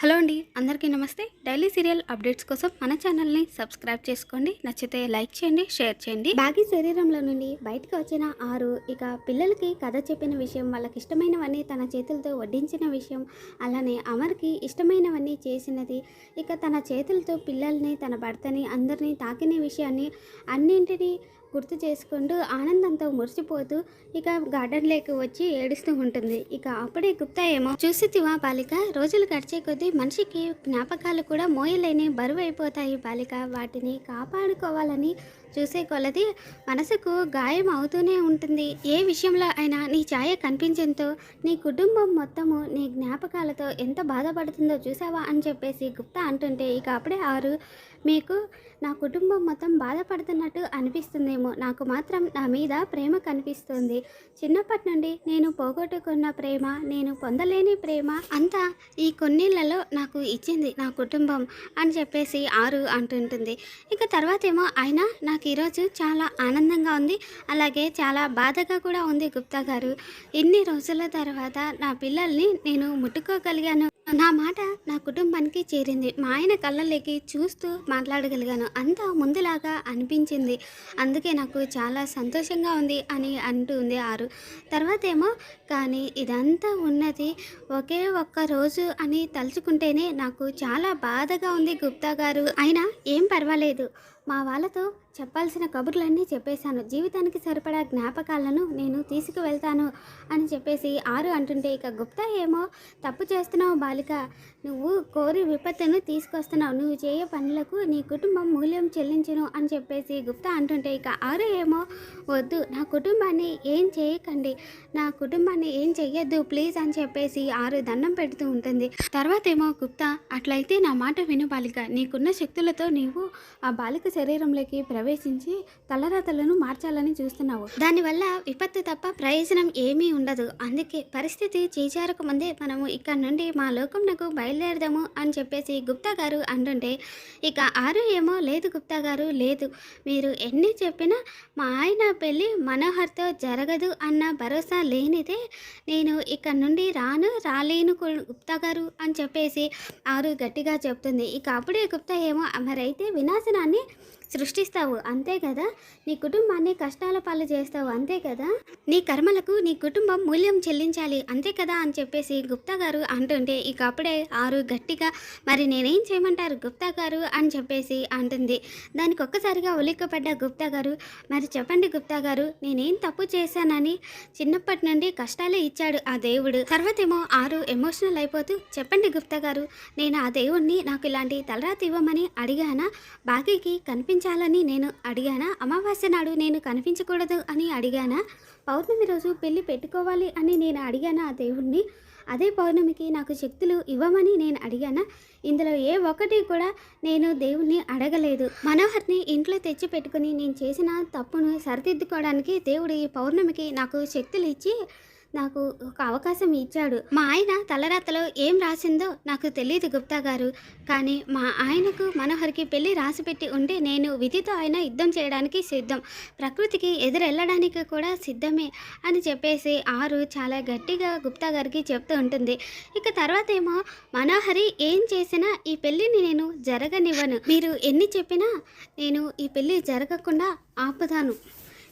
Hello అండి అందరికీ నమస్తే. డైలీ సీరియల్ అప్డేట్స్ కోసం మన ఛానల్ని సబ్స్క్రైబ్ చేసుకోండి. నచ్చితే లైక్ చేయండి షేర్ చేయండి. బాగి శరీరంలో నుండి బయటకు వచ్చిన ఆరు ఇక పిల్లలకి కథ చెప్పిన విషయం వాళ్ళకి ఇష్టమైనవన్నీ తన చేతులతో వడ్డించిన విషయం అలానే అమర్కి ఇష్టమైనవన్నీ చేసినది ఇక తన చేతులతో పిల్లల్ని తన భర్తని అందరినీ తాకిన విషయాన్ని అన్నింటినీ గుర్తు చేసుకుంటూ ఆనందంతో మురిసిపోతూ ఇక గార్డెన్లోకి వచ్చి ఏడుస్తూ ఉంటుంది. ఇక అప్పుడే గుప్తా ఏమో చూసితివా బాలిక రోజులు గడిచే కొద్దీ మనిషికి జ్ఞాపకాలు కూడా మోయలేని బరువు అయిపోతాయి బాలిక. వాటిని కాపాడుకోవాలని చూసే కొలది మనసుకు గాయం అవుతూనే ఉంటుంది. ఏ విషయంలో అయినా నీ ఛాయ కనిపించేంతో నీ కుటుంబం మొత్తము నీ జ్ఞాపకాలతో ఎంత బాధపడుతుందో చూసావా అని చెప్పేసి గుప్తా అంటుంటే ఇక అప్పుడే ఆరు మీకు నా కుటుంబం మొత్తం బాధపడుతున్నట్టు అనిపిస్తుందేమో. నాకు మాత్రం నా మీద ప్రేమ కనిపిస్తుంది. చిన్నప్పటి నుండి నేను పోగొట్టుకున్న ప్రేమ నేను పొందలేని ప్రేమ అంతా ఈ కొన్నిళ్ళలో నాకు ఇచ్చింది నా కుటుంబం అని చెప్పేసి ఆరు అంటుంటుంది. ఇక తర్వాత ఏమో ఆయన నాకు ఈరోజు చాలా ఆనందంగా ఉంది. అలాగే చాలా బాధగా కూడా ఉంది గుప్తా గారు. ఇన్ని రోజుల తర్వాత నా పిల్లల్ని నేను ముట్టుకోగలిగాను. నా మాట నా కుటుంబానికి చేరింది. మా ఆయన కళ్ళలోకి చూస్తూ మాట్లాడగలిగాను. అంతా ముందులాగా అనిపించింది. అందుకే నాకు చాలా సంతోషంగా ఉంది అని అంటుంది ఆరు. తర్వాత ఏమో కానీ ఇదంతా ఉన్నది ఒకే ఒక్క రోజు అని తలుచుకుంటేనే నాకు చాలా బాధగా ఉంది గుప్తా గారు. అయినా ఏం పర్వాలేదు. మా వాళ్ళతో చెప్పాల్సిన కబుర్లన్నీ చెప్పేశాను. జీవితానికి సరిపడా జ్ఞాపకాలను నేను తీసుకువెళ్తాను అని చెప్పేసి ఆరు అంటుంటే ఇక గుప్తా ఏమో తప్పు చేస్తున్నావు బాలిక నువ్వు కోరి విపత్తును తీసుకొస్తున్నావు. నువ్వు చేయే పనులకు నీ కుటుంబం మూల్యం చెల్లించును అని చెప్పేసి గుప్తా అంటుంటే ఇక ఆరు ఏమో వద్దు. నా కుటుంబాన్ని ఏం చేయకండి. నా కుటుంబాన్ని ఏం చెయ్యొద్దు ప్లీజ్ అని చెప్పేసి ఆరు దండం పెడుతూ ఉంటుంది. తర్వాత ఏమో గుప్తా అట్లయితే నా మాట విను బాలిక. నీకున్న శక్తులతో నీవు ఆ బాలిక శరీరంలోకి ప్రవేశించి తలరాతలను మార్చాలని చూస్తున్నావు. దానివల్ల విపత్తు తప్ప ప్రయోజనం ఏమీ ఉండదు. అందుకే పరిస్థితి చేజారక ముందే మనము ఇక్కడ నుండి మా లోకంనకు బయలుదేరదాము అని చెప్పేసి గుప్తా గారు అంటుంటే ఇక ఆరు ఏమో లేదు గుప్తా గారు లేదు. మీరు ఎన్ని చెప్పినా మా ఆయన పెళ్ళి మనోహర్తో జరగదు అన్న భరోసా లేనిదే నేను ఇక్కడ నుండి రాను రాలేను గుప్తా గారు అని చెప్పేసి ఆరు గట్టిగా చెప్తుంది. ఇక అప్పుడే గుప్తా ఏమో మరైతే వినాశనాన్ని సృష్టిస్తావు. అంతే కదా? నీ కుటుంబాన్ని కష్టాల పాలు చేస్తావు. అంతే కదా? నీ కర్మలకు నీ కుటుంబం మూల్యం చెల్లించాలి. అంతే కదా? అని చెప్పేసి గుప్తా గారు అంటుంటే ఇక అప్పుడే ఆరు గట్టిగా మరి నేనేం చేయమంటారు గుప్తా గారు? అని చెప్పేసి అంటుంది. దానికి ఒక్కసారిగా ఉలిక్కపడ్డ గుప్తా గారు మరి చెప్పండి గుప్తా గారు నేనేం తప్పు చేశానని చిన్నప్పటి నుండి కష్టాలే ఇచ్చాడు ఆ దేవుడు. తర్వాత ఏమో ఆరు ఎమోషనల్ అయిపోతూ చెప్పండి గుప్తా గారు నేను ఆ దేవుణ్ణి నాకు ఇలాంటి తలరాతి ఇవ్వమని అడిగానా? బాకీకి కనిపించాలని నేను అడిగానా? అమావాస్య నాడు నేను కనిపించకూడదు అని అడిగానా? పౌర్ణమి రోజు పెళ్ళి పెట్టుకోవాలి అని నేను అడిగానా ఆ దేవుణ్ణి? అదే పౌర్ణమికి నాకు శక్తులు ఇవ్వమని నేను అడిగానా? ఇందులో ఏ ఒక్కటి కూడా నేను దేవుణ్ణి అడగలేదు. మనోహర్ని ఇంట్లో తెచ్చి పెట్టుకుని నేను చేసిన తప్పును సరిదిద్దుకోవడానికి దేవుడు ఈ పౌర్ణమికి నాకు శక్తులు ఇచ్చి నాకు ఒక అవకాశం ఇచ్చాడు. మా ఆయన తలరాతలో ఏం రాసిందో నాకు తెలియదు గుప్తా గారు. కానీ మా ఆయనకు మనోహర్కి పెళ్ళి రాసిపెట్టి ఉంటే నేను విధితో ఆయన యుద్ధం చేయడానికి సిద్ధం. ప్రకృతికి ఎదురెళ్ళడానికి కూడా సిద్ధమే అని చెప్పేసి ఆరు చాలా గట్టిగా గుప్తా గారికి చెప్తూ ఉంటుంది. ఇక తర్వాత ఏమో మనోహరి ఏం చేసినా ఈ పెళ్ళిని నేను జరగనివ్వను. మీరు ఎన్ని చెప్పినా నేను ఈ పెళ్ళి జరగకుండా ఆపుతాను.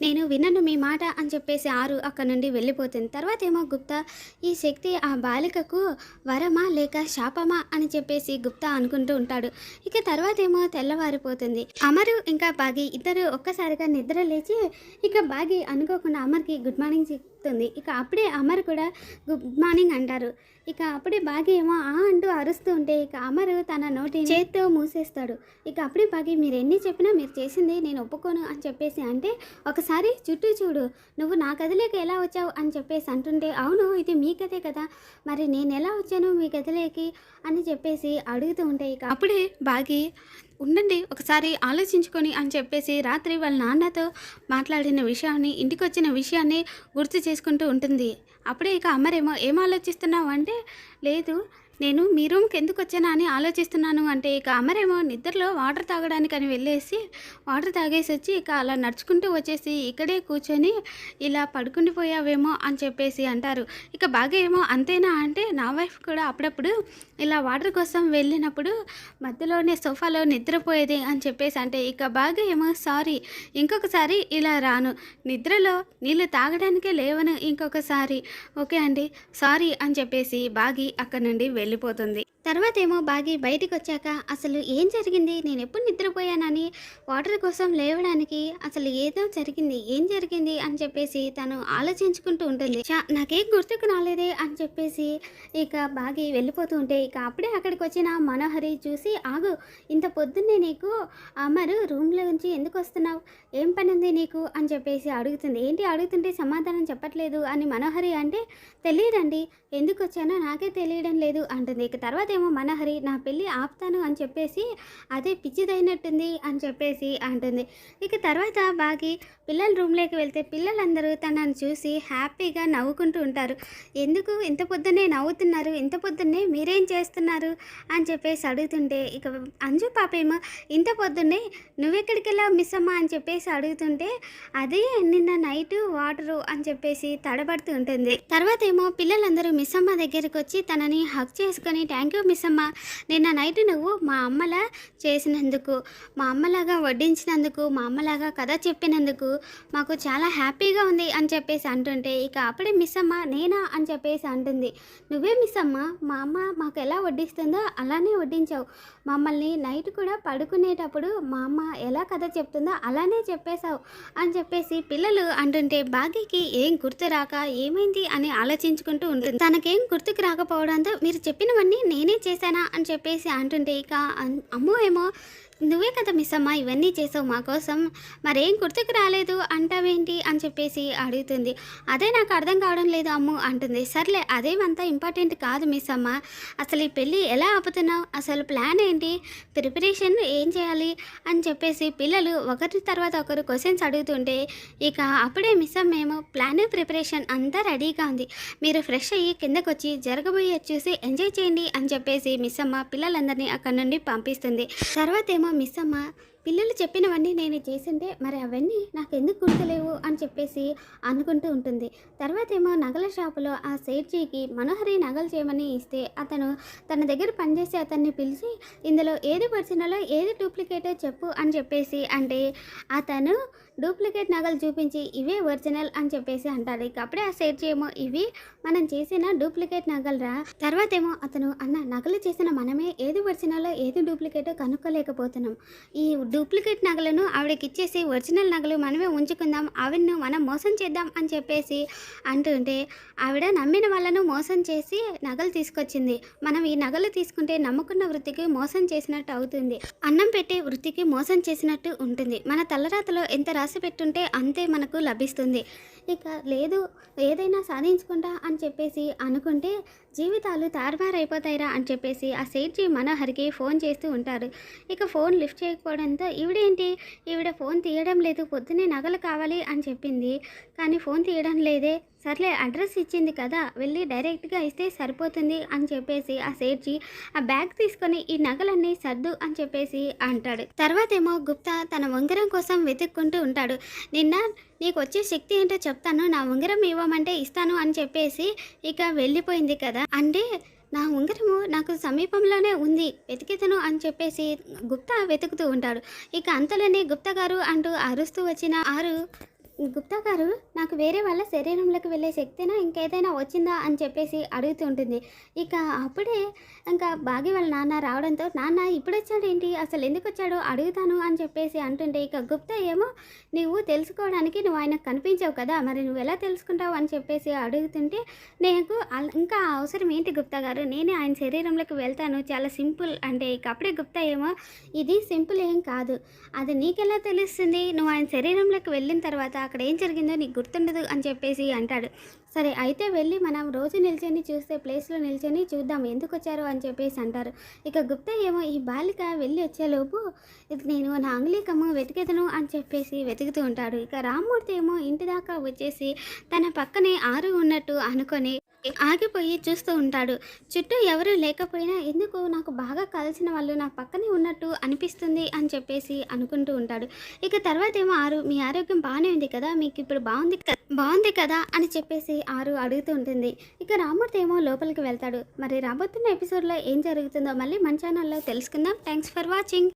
నేను వినను మీ మాట అని చెప్పేసి ఆరు అక్కడ నుండి వెళ్ళిపోతుంది. తర్వాత ఏమో గుప్తా ఈ శక్తి ఆ బాలికకు వరమా లేక శాపమా? అని చెప్పేసి గుప్తా అనుకుంటూ ఉంటాడు. ఇక తర్వాత ఏమో తెల్లవారిపోతుంది. అమరు ఇంకా బాగి ఇద్దరు ఒక్కసారిగా నిద్ర లేచి ఇక బాగి అనుకోకుండా అమర్కి గుడ్ మార్నింగ్ చెప్తుంది. ఇక అప్పుడే అమర్ కూడా గుడ్ మార్నింగ్ అంటారు. ఇక అప్పుడే బాగి ఏమో ఆ అంటూ అరుస్తూ ఉంటే ఇక అమరు తన నోటి చేత్తో మూసేస్తాడు. ఇక అప్పుడే బాగి మీరు ఎన్ని చెప్పినా మీరు చేసింది నేను ఒప్పుకోను అని చెప్పేసి అంటే ఒకసారి చుట్టూ చూడు. నువ్వు నా గదిలోకి ఎలా వచ్చావు అని చెప్పేసి అంటుంటే అవును ఇది మీ కదే కదా. మరి నేను ఎలా వచ్చాను మీ గదిలోకి అని చెప్పేసి అడుగుతూ ఉంటే ఇక అప్పుడే బాగి ఉండండి ఒకసారి ఆలోచించుకొని అని చెప్పేసి రాత్రి వాళ్ళ నాన్నతో మాట్లాడిన విషయాన్ని ఇంటికి వచ్చిన విషయాన్ని గుర్తు చేసుకుంటూ ఉంటుంది. అప్పుడే ఇక అమ్మరేమో ఏం ఆలోచిస్తున్నావు? అంటే లేదు నేను మీ రూమ్కి ఎందుకు వచ్చానా అని ఆలోచిస్తున్నాను. అంటే ఇక అమరేమో నిద్రలో వాటర్ తాగడానికి అని వెళ్ళేసి వాటర్ తాగేసి వచ్చి ఇక అలా నడుచుకుంటూ వచ్చేసి ఇక్కడే కూర్చొని ఇలా పడుకుండిపోయావేమో అని చెప్పేసి అంటారు. ఇక బాగా ఏమో అంతేనా అంటే నా వైఫ్ కూడా అప్పుడప్పుడు ఇలా వాటర్ కోసం వెళ్ళినప్పుడు మధ్యలోనే సోఫాలో నిద్రపోయేది అని చెప్పేసి అంటే ఇక బాగా ఏమో సారీ ఇంకొకసారి ఇలా రాను. నిద్రలో నీళ్ళు తాగడానికే లేవను ఇంకొకసారి. ఓకే అండి సారీ అని చెప్పేసి బాగి అక్కడ నుండి వెళ్ళి వెళ్ళిపోతుంది. తర్వాత ఏమో బాగి బయటికి వచ్చాక అసలు ఏం జరిగింది? నేను ఎప్పుడు నిద్రపోయానని వాటర్ కోసం లేవడానికి అసలు ఏదో జరిగింది ఏం జరిగింది? అని చెప్పేసి తను ఆలోచించుకుంటూ ఉంటుంది. నాకేం గుర్తుకు రాలేదే? అని చెప్పేసి ఇక బాగి వెళ్ళిపోతూ ఉంటే ఇక అప్పుడే అక్కడికి వచ్చిన మనోహరి చూసి ఆగు ఇంత పొద్దున్నే నీకు అమరు రూమ్లో నుంచి ఎందుకు వస్తున్నావు? ఏం పని ఉంది నీకు? అని చెప్పేసి అడుగుతుంది. ఏంటి అడుగుతుంటే సమాధానం చెప్పట్లేదు? అని మనోహరి అంటే తెలియదండి ఎందుకు వచ్చానో నాకే తెలియడం లేదు అంటుంది. ఇక తర్వాత ఏమో మనహరి నా పెళ్ళి ఆపుతాను అని చెప్పేసి అదే పిచ్చిదైనట్టుంది అని చెప్పేసి అంటుంది. ఇక తర్వాత బాగి పిల్లల రూమ్లోకి వెళ్తే పిల్లలందరూ తనని చూసి హ్యాపీగా నవ్వుకుంటూ ఉంటారు. ఎందుకు? ఇంత పొద్దున్నే నవ్వుతున్నారు. ఇంత పొద్దున్నే మీరేం చేస్తున్నారు? అని చెప్పేసి అడుగుతుంటే ఇక అంజు పాప ఏమో ఇంత పొద్దున్నే నువ్వెక్కడికి వెళ్ళావు మిస్ అమ్మ అని చెప్పేసి అడుగుతుంటే అదే నిన్న నైట్ వాటరు అని చెప్పేసి తడబడుతూ ఉంటుంది. తర్వాత ఏమో పిల్లలందరూ మిస్ అమ్మ దగ్గరికి వచ్చి తనని హక్ చేసుకొని థ్యాంక్ యూ మిస్ అమ్మ నిన్న నైట్ నువ్వు మా అమ్మలా చేసినందుకు మా అమ్మలాగా వడ్డించినందుకు మా అమ్మలాగా కథ చెప్పినందుకు మాకు చాలా హ్యాపీగా ఉంది అని చెప్పేసి అంటుంటే ఇక అప్పుడే మిస్ అమ్మ నేనా అని చెప్పేసి అంటుంది. నువ్వే మిస్ అమ్మ మా అమ్మ మాకు ఎలా వడ్డిస్తుందో అలానే వడ్డించావు. మమ్మల్ని నైట్ కూడా పడుకునేటప్పుడు మా అమ్మ ఎలా కథ చెప్తుందో అలానే చెప్పేశావు అని చెప్పేసి పిల్లలు అంటుంటే భాగ్యకి ఏం గుర్తు రాక ఏమైంది? అని ఆలోచించుకుంటూ ఉంటుంది. తనకేం గుర్తుకు రాకపోవడంతో మీరు చెప్పినవన్నీ నేనే చేశానా అని చెప్పేసి అంటుంటే ఇక అమ్మో ఏమో నువ్వే కదా మిస్ అమ్మ ఇవన్నీ చేసావు మా కోసం. మరేం గుర్తుకు రాలేదు అంటావేంటి అని చెప్పేసి అడుగుతుంది. అదే నాకు అర్థం కావడం లేదు అమ్ము అంటుంది. సర్లే అదేమంతా ఇంపార్టెంట్ కాదు మిస్ అమ్మ. అసలు ఈ పెళ్ళి ఎలా ఆపుతున్నావు? అసలు ప్లాన్ ఏంటి? ప్రిపరేషన్ ఏం చేయాలి? అని చెప్పేసి పిల్లలు ఒకరి తర్వాత ఒకరు క్వశ్చన్స్ అడుగుతుంటే ఇక అప్పుడే మిస్ అమ్మ ఏమో ప్లాన్ ప్రిపరేషన్ అంతా రెడీగా ఉంది. మీరు ఫ్రెష్ అయ్యి కిందకు వచ్చి జరగబోయే చూసి ఎంజాయ్ చేయండి అని చెప్పేసి మిస్ అమ్మ పిల్లలందరినీ అక్కడి నుండి పంపిస్తుంది. తర్వాత ఏమో మిస్ అమ్మ పిల్లలు చెప్పినవన్నీ నేను చేసింటే మరి అవన్నీ నాకు ఎందుకు గుర్తులేవు అని చెప్పేసి అనుకుంటూ ఉంటుంది. తర్వాత ఏమో నగల షాపులో ఆ సేట్జీకి మనోహరి నగలు చేయమని ఇస్తే అతను తన దగ్గర పనిచేసే అతన్ని పిలిచి ఇందులో ఏది ఒరిజినలో ఏది డూప్లికేటో చెప్పు అని చెప్పేసి అంటే అతను డూప్లికేట్ నగలు చూపించి ఇవే ఒరిజినల్ అని చెప్పేసి అంటారు ఇక అప్పుడే ఆ సేట్జీ ఏమో ఇవి మనం చేసిన డూప్లికేట్ నగలరా? తర్వాత ఏమో అతను అన్న నగలు చేసిన మనమే ఏది ఒరిజినలో ఏది డూప్లికేటో కనుక్కోలేకపోతున్నాం. ఈ డూప్లికేట్ నగలను ఆవిడకి ఇచ్చేసి ఒరిజినల్ నగలు మనమే ఉంచుకుందాం ఆవిడను మనం మోసం చేద్దాం అని చెప్పేసి అంటుంటే ఆవిడ నమ్మిన వాళ్ళను మోసం చేసి నగలు తీసుకొచ్చింది. మనం ఈ నగలు తీసుకుంటే నమ్ముకున్న వృత్తికి మోసం చేసినట్టు అవుతుంది. అన్నం పెట్టే వృత్తికి మోసం చేసినట్టు ఉంటుంది. మన తలరాతలో ఎంత రాసి పెట్టుంటే అంతే మనకు లభిస్తుంది. ఇక లేదు ఏదైనా సాధించుకుంటా అని చెప్పేసి అనుకుంటే జీవితాలు తారుమారైపోతాయిరా అని చెప్పేసి ఆ సేట్జీ మనోహర్కి ఫోన్ చేస్తూ ఉంటారు. ఇక ఫోన్ లిఫ్ట్ చేయకపోవడంతో ఈవిడేంటి? ఈవిడ ఫోన్ తీయడం లేదు పొద్దునే నగలు కావాలి అని చెప్పింది. కానీ ఫోన్ తీయడం లేదే. సర్లే అడ్రస్ ఇచ్చింది కదా వెళ్ళి డైరెక్ట్గా ఇస్తే సరిపోతుంది అని చెప్పేసి ఆ సేట్జీ ఆ బ్యాగ్ తీసుకొని ఈ నగలన్నీ సర్దు అని చెప్పేసి అంటాడు. తర్వాత ఏమో గుప్తా తన ఉంగరం కోసం వెతుక్కుంటూ ఉంటాడు. నిన్న నీకు వచ్చే శక్తి ఏంటో చెప్తాను నా ఉంగరం ఇవ్వమంటే ఇస్తాను అని చెప్పేసి ఇక వెళ్ళిపోయింది కదా. అంటే నా ఉంగరము నాకు సమీపంలోనే ఉంది వెతికితను అని చెప్పేసి గుప్తా వెతుకుతూ ఉంటాడు. ఇక అంతలోనే గుప్తా గారు అంటూ అరుస్తూ వచ్చిన ఆరు గుప్తా గారు నాకు వేరే వాళ్ళ శరీరంలోకి వెళ్ళే శక్తినా ఇంకేదైనా వచ్చిందా అని చెప్పేసి అడుగుతూ ఉంటుంది. ఇక అప్పుడే ఇంకా బాగి వాళ్ళ నాన్న రావడంతో నాన్న ఇప్పుడు వచ్చాడేంటి అసలు ఎందుకు వచ్చాడో అడుగుతాను అని చెప్పేసి అంటుంటే ఇక గుప్తా ఏమో నువ్వు తెలుసుకోవడానికి నువ్వు ఆయనకు కనిపించావు కదా మరి నువ్వు ఎలా తెలుసుకుంటావు? అని చెప్పేసి అడుగుతుంటే నాకు ఇంకా అవసరం ఏంటి గుప్తా గారు? నేనే ఆయన శరీరంలోకి వెళ్తాను చాలా సింపుల్ అంటే ఇక అప్పుడే గుప్తా ఏమో ఇది సింపుల్ ఏం కాదు. అది నీకెలా తెలుస్తుంది? నువ్వు ఆయన శరీరంలోకి వెళ్ళిన తర్వాత అక్కడ ఏం జరిగిందో నీకు గుర్తుండదు అని చెప్పేసి అంటాడు. సరే అయితే వెళ్ళి మనం రోజు నిల్చొని చూస్తే ప్లేస్లో నిల్చొని చూద్దాం ఎందుకు వచ్చారు అని చెప్పేసి అంటారు. ఇక గుప్తా ఏమో ఈ బాలిక వెళ్ళి వచ్చేలోపు ఇది నేను నా అంగ్లీకము వెతికెదను అని చెప్పేసి వెతుకుతూ ఉంటాడు. ఇక రామ్మూర్తి ఏమో ఇంటి దాకా వచ్చేసి తన పక్కనే ఆరు ఉన్నట్టు అనుకొని ఆగిపోయి చూస్తూ ఉంటాడు. చుట్టూ ఎవరు లేకపోయినా ఎందుకు నాకు బాగా కలిసిన వాళ్ళు నా పక్కనే ఉన్నట్టు అనిపిస్తుంది అని చెప్పేసి అనుకుంటూ ఉంటాడు. ఇక తర్వాత ఏమో ఆరు మీ ఆరోగ్యం బాగానే ఉంది కదా మీకు ఇప్పుడు బాగుంది బాగుంది కదా అని చెప్పేసి ఆరు అడుగుతూ ఉంటుంది. ఇక రామూర్తి ఏమో లోపలికి వెళ్తాడు. మరి రాబోతున్న ఎపిసోడ్లో ఏం జరుగుతుందో మళ్ళీ మన ఛానల్లో తెలుసుకుందాం. Thanks for watching.